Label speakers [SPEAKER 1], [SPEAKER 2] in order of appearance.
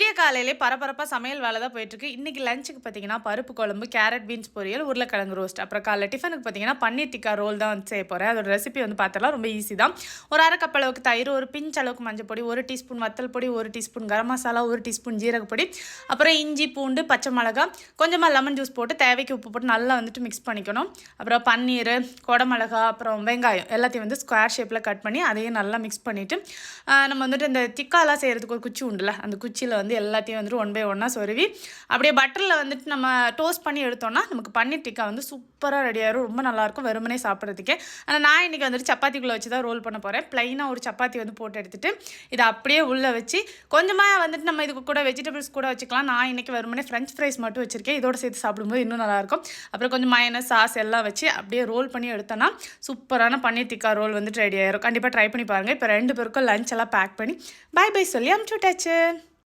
[SPEAKER 1] விடிய காலையிலே பரபரப்பாக சமையல் வேலை தான் போயிட்டுருக்கு. இன்றைக்கி லஞ்சுக்கு பார்த்தீங்கன்னா பருப்பு குழம்பு கேரட் பீன்ஸ் பொரியல் உருளைக்கிழங்கு ரோஸ்ட் அப்புறம் காலைல டிஃபனுக்கு பார்த்தீங்கன்னா பன்னீர் டிக்கா ரோல் தான் வந்து செய்ய போகிறேன் அதோட ரெசிபி வந்து பார்த்தலாம் ரொம்ப ஈஸி தான். ஒரு அரை கப் அளவுக்கு தயிர் ஒரு பிஞ்ச் அளவுக்கு மஞ்சள் பொடி ஒரு டீஸ்பூன் வத்தல் பொடி ஒரு டீஸ்பூன் கரம் மசாலா ஒரு டீஸ்பூன் ஜீரகப்பொடி அப்புறம் இஞ்சி பூண்டு பச்சை மிளகா கொஞ்சமாக லெமன் ஜூஸ் போட்டு தேவைக்கு உப்பு போட்டு நல்லா வந்துட்டு மிக்ஸ் பண்ணிக்கணும். அப்புறம் பன்னீர் கொடமிளகா அப்புறம் வெங்காயம் எல்லாத்தையும் வந்து ஸ்கொயர் ஷேப்பில் கட் பண்ணி அதையும் நல்லா மிக்ஸ் பண்ணிவிட்டு நம்ம வந்துட்டு இந்த திக்காலாம் செய்கிறதுக்கு ஒரு குச்சி உண்டுல அந்த குச்சியில் வந்து வந்து எல்லாத்தையும் வந்துட்டு ஒன் பை ஒன்னாக சொருவி அப்படியே பட்டரில் வந்துட்டு நம்ம டோஸ்ட் பண்ணி எடுத்தோம்னா நமக்கு பன்னீர் டிக்கா வந்து சூப்பராக ரெடி ஆயிரும். ரொம்ப நல்லாயிருக்கும் வெறுமனே சாப்பிட்றதுக்கே. ஆனால் நான் இன்றைக்கி வந்துட்டு சப்பாத்திக்குள்ளே வச்சு தான் ரோல் பண்ண போகிறேன் ப்ளைனாக ஒரு சப்பாத்தி வந்து போட்டு எடுத்துட்டு இதை அப்படியே உள்ளே வச்சு கொஞ்சமாக வந்துட்டு நம்ம இதுக்கு கூட வெஜிடபிள்ஸ் கூட வச்சுக்கலாம். நான் இன்றைக்கி வெறுமனே ஃப்ரெஞ்ச் ஃப்ரைஸ் மட்டும் வச்சுருக்கேன். இதோட சேர்த்து சாப்பிடும்போது இன்னும் நல்லாயிருக்கும் அப்புறம் கொஞ்சம் மயனஸ் சாஸ் எல்லாம் வச்சு அப்படியே ரோல் பண்ணி எடுத்தோன்னா சூப்பரான பன்னீர் டிக்கா ரோல் வந்துட்டு ரெடி ஆயிரும். கண்டிப்பாக ட்ரை பண்ணி பாருங்கள் இப்போ ரெண்டு பேருக்கும் லஞ்ச் எல்லாம் பேக் பண்ணி பை பை சொல்லி அமுச்சு விட்டாச்சு.